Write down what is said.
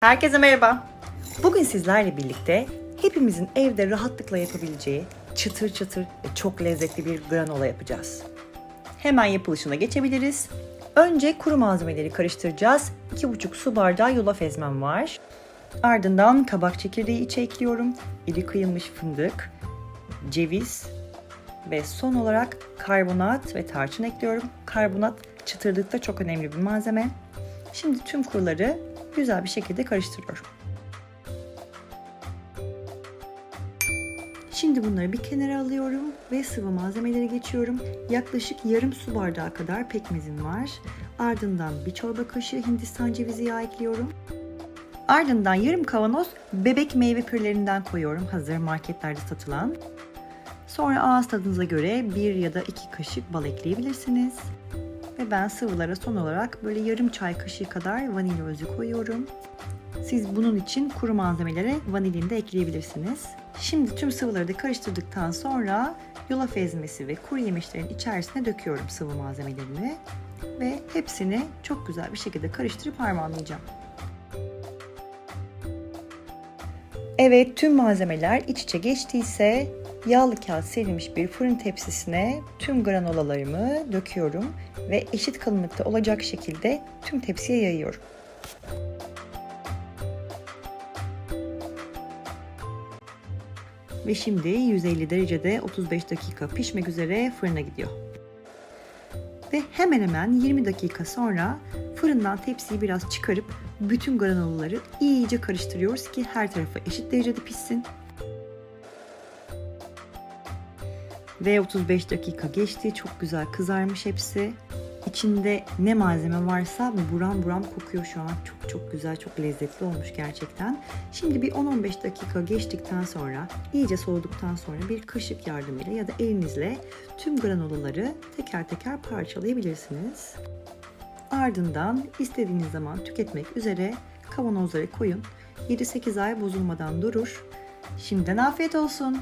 Herkese merhaba. Bugün sizlerle birlikte hepimizin evde rahatlıkla yapabileceği çıtır çıtır ve çok lezzetli bir granola yapacağız. Hemen yapılışına geçebiliriz. Önce kuru malzemeleri karıştıracağız. 2,5 su bardağı yulaf ezmem var. Ardından kabak çekirdeği içe ekliyorum. İri kıyılmış fındık, ceviz ve son olarak karbonat ve tarçın ekliyorum. Karbonat çıtırlıkta çok önemli bir malzeme. Şimdi tüm kuruları güzel bir şekilde karıştırıyorum. Şimdi bunları bir kenara alıyorum ve sıvı malzemelere geçiyorum. Yaklaşık yarım su bardağı kadar pekmezim var. Ardından bir çorba kaşığı Hindistan cevizi yağı ekliyorum. Ardından yarım kavanoz bebek meyve pürlerinden koyuyorum. Hazır marketlerde satılan. Sonra ağız tadınıza göre bir ya da iki kaşık bal ekleyebilirsiniz. Ben sıvılara son olarak böyle yarım çay kaşığı kadar vanilya özü koyuyorum. Siz bunun için kuru malzemelere vanilin de ekleyebilirsiniz. Şimdi tüm sıvıları da karıştırdıktan sonra yulaf ezmesi ve kuru yemişlerin içerisine döküyorum sıvı malzemelerimi. Ve hepsini çok güzel bir şekilde karıştırıp harmanlayacağım. Evet tüm malzemeler iç içe geçtiyse yağlı kağıt serilmiş bir fırın tepsisine tüm granolalarımı döküyorum ve eşit kalınlıkta olacak şekilde tüm tepsiye yayıyorum. Ve şimdi 150 derecede 35 dakika pişmek üzere fırına gidiyor. Ve hemen hemen 20 dakika sonra fırından tepsiyi biraz çıkarıp bütün granolaları iyice karıştırıyoruz ki her tarafı eşit derecede pişsin. Ve 35 dakika geçti. Çok güzel kızarmış hepsi. İçinde ne malzeme varsa buram buram kokuyor şu an. Çok çok güzel, çok lezzetli olmuş gerçekten. Şimdi bir 10-15 dakika geçtikten sonra, iyice soğuduktan sonra bir kaşık yardımıyla ya da elinizle tüm granolaları teker teker parçalayabilirsiniz. Ardından istediğiniz zaman tüketmek üzere kavanozlara koyun. 7-8 ay bozulmadan durur. Şimdiden afiyet olsun.